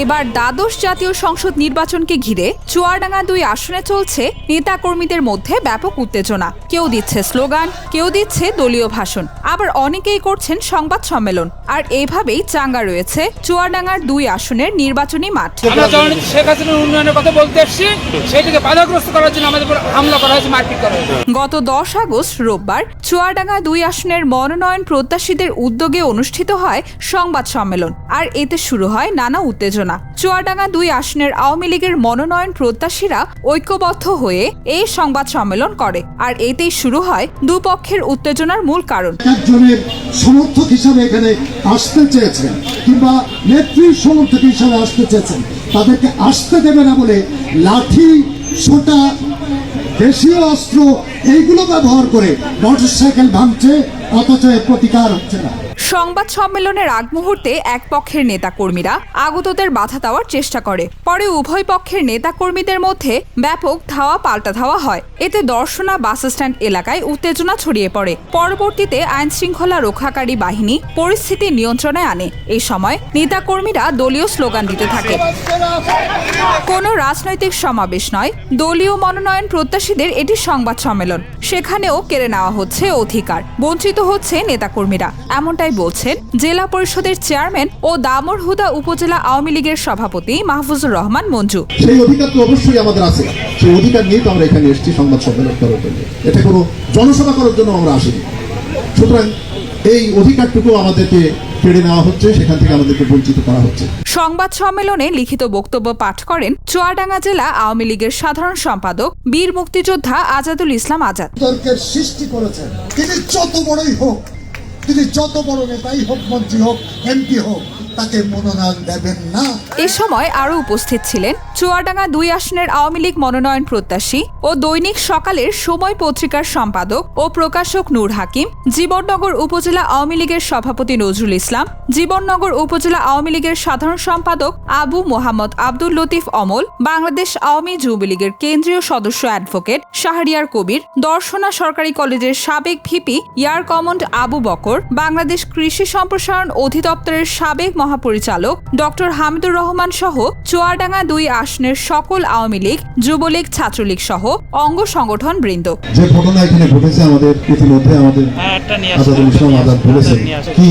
এবার দ্বাদশ জাতীয় সংসদ নির্বাচনকে ঘিরে চুয়াডাঙ্গা দুই আসনে চলছে নেতাকর্মীদের মধ্যে ব্যাপক উত্তেজনা। কেউ দিচ্ছে স্লোগান কেউ দিচ্ছে দলীয় ভাষণ। আবার অনেকেই করছেন সংবাদ সম্মেলন। আর এভাবেই চাঙ্গা রয়েছে চুয়াডাঙ্গার দুই আসনের নির্বাচনী মাঠ। শেখ হাসিনার উন্নয়নের কথা বলতে এসেছি। বাধাগ্রস্ত করার জন্য আমাদের উপর হামলা করা হয়েছে মারপিট করা হয়েছে। গত দশ আগস্ট রোববার চুয়াডাঙ্গা দুই আসনের মনোনয়ন প্রত্যাশীদের উদ্যোগে অনুষ্ঠিত হয় সংবাদ সম্মেলন। আর এতে শুরু হয় নানা উত্তেজনা। চুয়াডাঙ্গা দুই আসনের আওয়ামী লীগের মনোনয়ন প্রত্যাশীরা ঐক্যবদ্ধ হয়ে এই সংবাদ সম্মেলন করে। আর এতেই শুরু হয় দুপক্ষের উত্তেজনার মূল কারণ। একজনের সমর্থক হিসাবে এখানে আসতে চেয়েছেন কিংবা নেত্রীর সমর্থক হিসাবে আসতে চেয়েছেন, তাদেরকে আসতে দেবে না বলে লাঠি দেশীয় অস্ত্র, এইগুলো ব্যবহার করে ভাঙছে, অথচ প্রতিকার হচ্ছে না। সংবাদ সম্মেলনের আগ মুহূর্তে এক পক্ষের নেতাকর্মীরা আগতদের বাধা দেওয়ার চেষ্টা করে। পরে উভয় পক্ষের নেতাকর্মীদের মধ্যে ব্যাপক ধাওয়া পাল্টা ধাওয়া হয়। এতে দর্শনা বাস স্ট্যান্ড এলাকায় উত্তেজনা ছড়িয়ে পড়ে। পরবর্তীতে আইন শৃঙ্খলা রক্ষাকারী বাহিনী পরিস্থিতি নিয়ন্ত্রণে আনে। এই সময় নেতাকর্মীরা দলীয় স্লোগান দিতে থাকে। কোনো রাজনৈতিক সমাবেশ নয়। দলীয় মনোনয়ন প্রত্যাশীদের এটি সংবাদ সম্মেলন। সেখানেও কেড়ে নেওয়া হচ্ছে অধিকার। বঞ্চিত হচ্ছে নেতাকর্মীরা। এমনটাই বলছেন জেলা পরিষদের চেয়ারম্যান ও দামরহুদা উপজেলা আওয়ামী লীগের সভাপতি মাহফুজুর রহমান মঞ্জু। সেই অধিকার তো অবশ্যই আমাদের আছে। সেই অধিকার নিয়ে তো আমরা এখানে এসেছি সংবাদ সম্মেলন করার জন্য। এটা কোনো জনসভা করার জন্য আমরা আসিনি। সুতরাং এই অধিকারটুকু আমাদেরকে কেড়ে নেওয়া হচ্ছে সেখান থেকে আমাদেরকে বঞ্চিত করা হচ্ছে। সংবাদ সম্মেলনে লিখিত বক্তব্য পাঠ করেন চুয়াডাঙ্গা জেলা আওয়ামী লীগের সাধারণ সম্পাদক বীর মুক্তিযোদ্ধা আজাদুল ইসলাম আজাদ। সৃষ্টি করেছেন। তিনি যত বড়ই হোক তিনি যত বড় নেতাই হোক মন্ত্রী হোক এমপি হোক তাকে মনোনয়ন দেবেন না। এ সময় আরও উপস্থিত ছিলেন চুয়াডাঙ্গা দুই আসনের আওয়ামী লীগ মনোনয়ন প্রত্যাশী ও দৈনিক সকালের সময় পত্রিকার সম্পাদক ও প্রকাশক নূর হাকিম, জীবননগর উপজেলা আওয়ামী লীগের সভাপতি নজরুল ইসলাম, জীবননগর উপজেলা আওয়ামী লীগের সাধারণ সম্পাদক আবু মোহাম্মদ আব্দুল লতিফ অমল, বাংলাদেশ আওয়ামী যুবলীগের কেন্দ্রীয় সদস্য অ্যাডভোকেট শাহরিয়ার কবির, দর্শনা সরকারি কলেজের সাবেক ভিপি ইয়ার কমন্ড আবু বকর, বাংলাদেশ কৃষি সম্প্রসারণ অধিদপ্তরের সাবেক মহাপরিচালক ডক্টর হামিদুর রহমান সহ চুয়াডাঙ্গা দুই আসনের সকল আওয়ামী লীগ যুবলীগ ছাত্রলীগ সহ অঙ্গ সংগঠন বৃন্দ। যে ঘটনা এখানে ঘটেছে আমাদের ইতিমধ্যে আমাদের আজাদুল ইসলাম আজাদ বলেছেন কি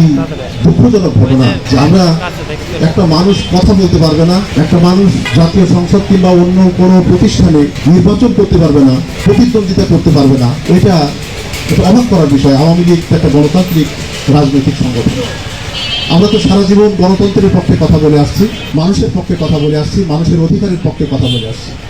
দুঃখজনক ঘটনা যে আমরা একটা মানুষ কথা বলতে পারবে না একটা মানুষ জাতীয় সংসদ কিংবা অন্য কোনো প্রতিষ্ঠানে নির্বাচন করতে পারবে না প্রতিদ্বন্দ্বিতা করতে পারবে না এটা এটা অবাক করার বিষয়। আওয়ামী লীগ একটা গণতান্ত্রিক রাজনৈতিক সংগঠন। আমরা তো সারা জীবন গণতন্ত্রের পক্ষে কথা বলে আসছি, মানুষের পক্ষে কথা বলে আসছি, মানুষের অধিকারের পক্ষে কথা বলে আসছি।